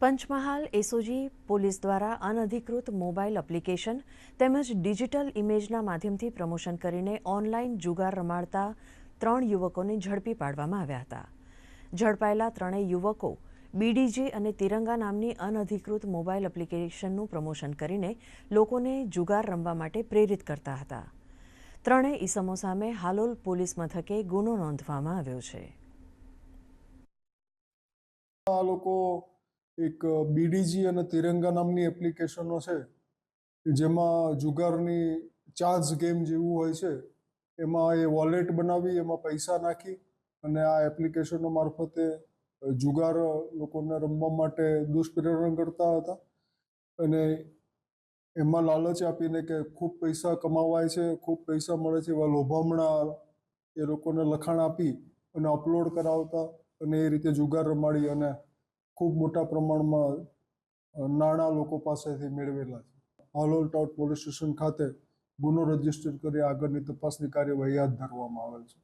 Panchmahal SOG police દ્વારા અનધિકૃત mobile application તેમજ ડિજિટલ ઇમેજના માધ્યમથી પ્રમોશન કરીને ઓનલાઈન જુગાર રમાડતા ત્રણ યુવકોને ઝડપી પાડવામાં આવ્યા હતા. ઝડપાયેલા ત્રણેય યુવકો બીડીજે અને તિરંગા નામની અનધિકૃત મોબાઈલ એપ્લિકેશનનું પ્રમોશન કરીને લોકોને જુગાર રમવા માટે પ્રેરિત કરતા હતા. ત્રણેય ઈસમો સામે હાલોલ પોલીસ મથકે ગુનો નોંધવામાં આવ્યો છે. આ લોકો એક બીડીજી અને તિરંગા નામની એપ્લિકેશનો છે. જેમાં જુગારની ચાર્જ ગેમ જેવું હોય છે. એમાં એ વોલેટ બનાવી, એમાં પૈસા નાખી અને આ એપ્લિકેશનો મારફતે જુગાર લોકોને રમવા માટે દુષ્પ્રેરણ કરતા હતા. અને એમાં લાલચ આપીને કે ખૂબ પૈસા કમાવાય છે, ખૂબ પૈસા મળે છે એવા લોભામણા એ લોકોને લખાણ આપી અને અપલોડ કરાવતા અને એ રીતે જુગાર રમાડી અને ખૂબ મોટા પ્રમાણમાં નાણાં લોકો પાસેથી મેળવેલા છે. હાલોલ ટાઉટ પોલીસ સ્ટેશન ખાતે ગુનો રજિસ્ટર કરી આગળની તપાસની કાર્યવાહી હાથ ધરવામાં આવેલ છે.